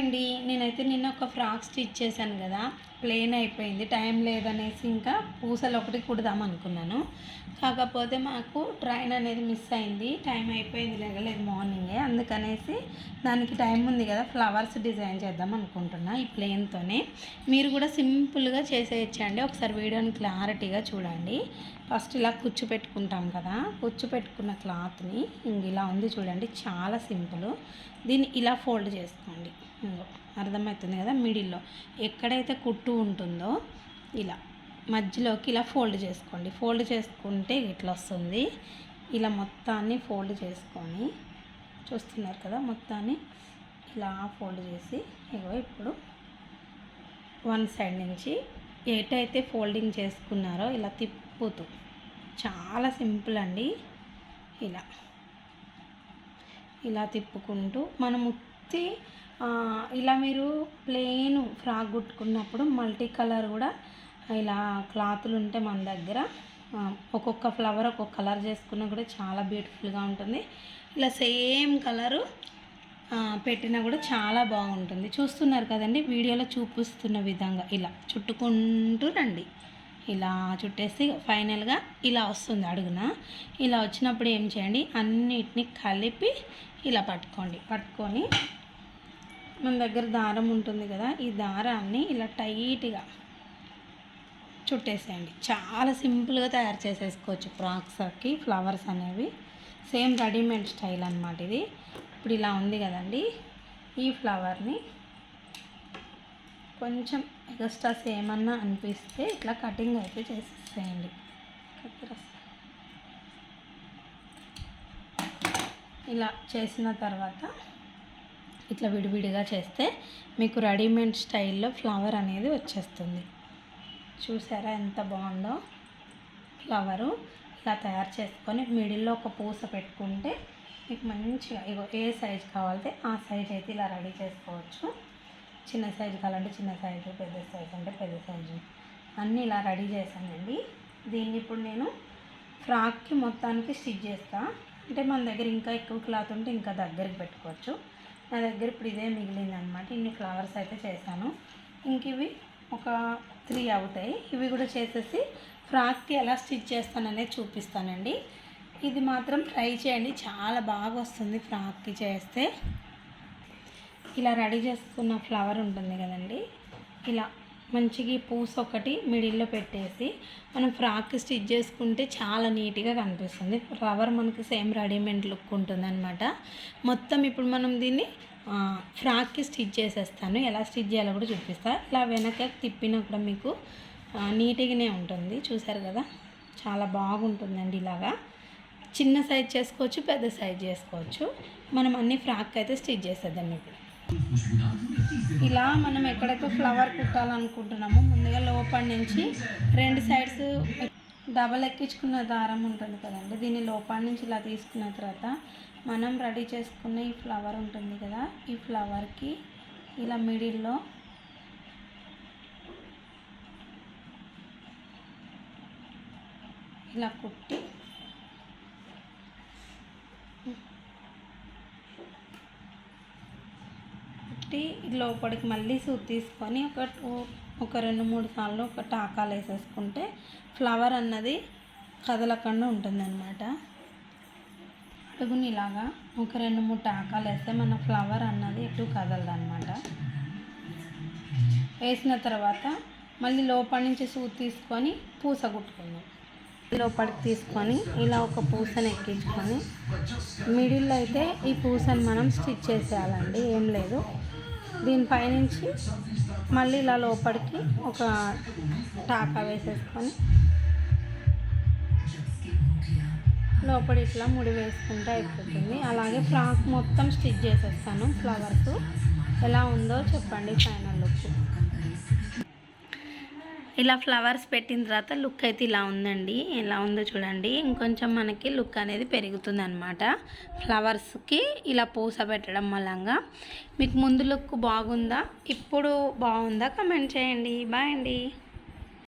అండి? నేనైతే నిన్న ఒక ఫ్రాక్ స్టిచ్ చేశాను కదా ప్లెయిన్ అయిపోయింది టైం లేదనేసి ఇంకా పూసలు ఒకటి కుడదాం అనుకున్నాను. కాకపోతే మాకు ట్రైన్ అనేది మిస్ అయింది టైం అయిపోయింది లేగలేదు మార్నింగే అందుకనేసి దానికి టైం ఉంది కదా ఫ్లవర్స్ డిజైన్ చేద్దాం అనుకుంటున్నా ఈ ప్లెయిన్తోనే. మీరు కూడా సింపుల్గా చేసేయచ్చండి ఒకసారి వీడియోని క్లారిటీగా చూడండి. ఫస్ట్ ఇలా కుచ్చు పెట్టుకుంటాం కదా కుచ్చు పెట్టుకున్న క్లాత్ని ఇంక ఇలా ఉంది చూడండి చాలా సింపుల్. దీన్ని ఇలా ఫోల్డ్ చేసుకోండి. ఇంగో అర్థమవుతుంది కదా మిడిల్లో. ఎక్కడైతే కుట్టు ఉంటుందో ఇలా మధ్యలోకి ఇలా ఫోల్డ్ చేసుకోండి. ఫోల్డ్ చేసుకుంటే ఇట్లా వస్తుంది. ఇలా మొత్తాన్ని ఫోల్డ్ చేసుకొని చూస్తున్నారు కదా మొత్తాన్ని ఇలా ఫోల్డ్ చేసి ఇగో ఇప్పుడు వన్ సైడ్ నుంచి ఏటైతే ఫోల్డింగ్ చేసుకున్నారో ఇలా తిప్పుతూ చాలా సింపుల్ అండి. ఇలా ఇలా తిప్పుకుంటూ మనం ఉత్తి ఇలా మీరు ప్లెయిన్ ఫ్రాక్ కుట్టుకున్నప్పుడు మల్టీ కలర్ కూడా ఇలా క్లాతులు ఉంటే మన దగ్గర. ఒక్కొక్క ఫ్లవర్ ఒక్కొక్క కలర్ చేసుకున్నా కూడా చాలా బ్యూటిఫుల్గా ఉంటుంది. ఇలా సేమ్ కలరు పెట్టినా కూడా చాలా బాగుంటుంది. చూస్తున్నారు కదండి వీడియోలో చూపిస్తున్న విధంగా ఇలా చుట్టుకుంటూ రండి. ఇలా చుట్టేసి ఫైనల్గా ఇలా వస్తుంది అడుగున. ఇలా వచ్చినప్పుడు ఏం చేయండి అన్నిటిని కలిపి ఇలా పట్టుకోండి. పట్టుకొని మన దగ్గర దారం ఉంటుంది కదా ఈ దారాన్ని ఇలా టైట్గా చుట్టేసేయండి. చాలా సింపుల్గా తయారు చేసేసుకోవచ్చు ఫ్రాక్స్కి ఫ్లవర్స్ అనేవి. సేమ్ రెడీమేడ్ స్టైల్ అనమాట ఇది. ఇప్పుడు ఇలా ఉంది కదండి ఈ ఫ్లవర్ని కొంచెం ఎక్స్ట్రా ఏమన్నా అనిపిస్తే ఇట్లా కటింగ్ అయితే చేసేసేయండి. ఇలా చేసిన తర్వాత ఇట్లా విడివిడిగా చేస్తే మీకు రెడీమేడ్ స్టైల్లో ఫ్లవర్ అనేది వచ్చేస్తుంది. చూసారా ఎంత బాగుందో? ఫ్లవరు ఇలా తయారు చేసుకొని మిడిల్లో ఒక పూస పెట్టుకుంటే మీకు మంచిగా ఇగో ఏ సైజ్ కావాలంటే ఆ సైజ్ అయితే ఇలా రెడీ చేసుకోవచ్చు. చిన్న సైజు కావాలంటే చిన్న సైజు పెద్ద సైజు అంటే పెద్ద సైజు. అన్నీ ఇలా రెడీ చేశానండి. దీన్ని ఇప్పుడు నేను ఫ్రాక్కి మొత్తానికి స్టిచ్ చేస్తాను అంటే మన దగ్గర ఇంకా ఎక్కువ క్లాత్ ఉంటే ఇంకా దగ్గరికి పెట్టుకోవచ్చు. నా దగ్గర ఇప్పుడు ఇదే మిగిలింది అనమాట ఇన్ని ఫ్లవర్స్ అయితే చేశాను. ఇంక ఇవి ఒక త్రీ అవుతాయి. ఇవి కూడా చేసేసి ఫ్రాక్కి ఎలా స్టిచ్ చేస్తాననేది చూపిస్తానండి. ఇది మాత్రం ట్రై చేయండి. చాలా బాగా వస్తుంది ఫ్రాక్కి చేస్తే. ఇలా రెడీ చేసుకున్న ఫ్లవర్ ఉంటుంది కదండి. ఇలా మంచిగా ఈ పూస ఒకటి మిడిల్లో పెట్టేసి మనం ఫ్రాక్ స్టిచ్ చేసుకుంటే చాలా నీట్గా కనిపిస్తుంది. ఫ్లవర్ మనకి సేమ్ రెడీమేడ్ లుక్ ఉంటుందన్నమాట. మొత్తం ఇప్పుడు మనం దీన్ని ఫ్రాక్కి స్టిచ్ చేసేస్తాను. ఎలా స్టిచ్ చేయాలో కూడా చూపిస్తాను ఇలా వెనక తిప్పినా కూడా మీకు నీట్గానే ఉంటుంది. చూసారు కదా? చాలా బాగుంటుందండి ఇలాగా. చిన్న సైజ్ చేసుకోవచ్చు పెద్ద సైజ్ చేసుకోవచ్చు. మనం అన్ని ఫ్రాక్ అయితే స్టిచ్ చేసేద్దాం ఇప్పుడు. ఇలా మనం ఎక్కడైతే ఫ్లవర్ కుట్టాలనుకుంటున్నామో ముందుగా లోపల నుంచి రెండు సైడ్స్ డబల్ ఎక్కించుకున్న దారం ఉంటుంది కదండి. దీన్ని లోపల నుంచి ఇలా తీసుకున్న తర్వాత మనం రెడీ చేసుకున్న ఈ ఫ్లవర్ ఉంటుంది కదా ఈ ఫ్లవర్కి ఇలా మిడిల్లో ఇలా కుట్టి కుట్టి లోపలికి మళ్ళీ సూట్ తీసుకొని ఒక టూ- ఒక రెండు మూడు సార్లు ఒక టాకాలు వేసేసుకుంటే ఫ్లవర్ అన్నది కదలకుండా ఉంటుందన్నమాట. అడుగుని ఇలాగా ఒక రెండు మూడు టాకాలు వేస్తే మన ఫ్లవర్ అన్నది ఎటు కదలదు అనమాట వేసిన తర్వాత మళ్ళీ లోపల నుంచి సూట్ తీసుకొని పూస కుట్టుకుందాం. లోపలికి తీసుకొని ఇలా ఒక పూసను ఎక్కించుకొని మిడిల్లో అయితే ఈ పూసను మనం స్టిచ్ చేసేయాలండి ఏం లేదు. దీనిపైనుంచి మళ్ళీ ఇలా లోపలికి ఒక టాకా వేసేసుకొని లోపల ఇట్లా ముడి వేసుకుంటే అయిపోతుంది. అలాగే ఫ్రాక్ మొత్తం స్టిచ్ చేసేస్తాను. ఫ్లవర్స్ ఎలా ఉందో చెప్పండి ఫైనల్ లుక్. ఇలా ఫ్లవర్స్ పెట్టిన తర్వాత లుక్ అయితే ఇలా ఉందండి. ఎలా ఉందో చూడండి. ఇంకొంచెం మనకి లుక్ అనేది పెరుగుతుంది అనమాట ఫ్లవర్స్కి ఇలా పూస పెట్టడం వల్ల మీకు ముందు లుక్ బాగుందా? ఇప్పుడు బాగుందా? కమెంట్ చేయండి. బాయ్ అండి.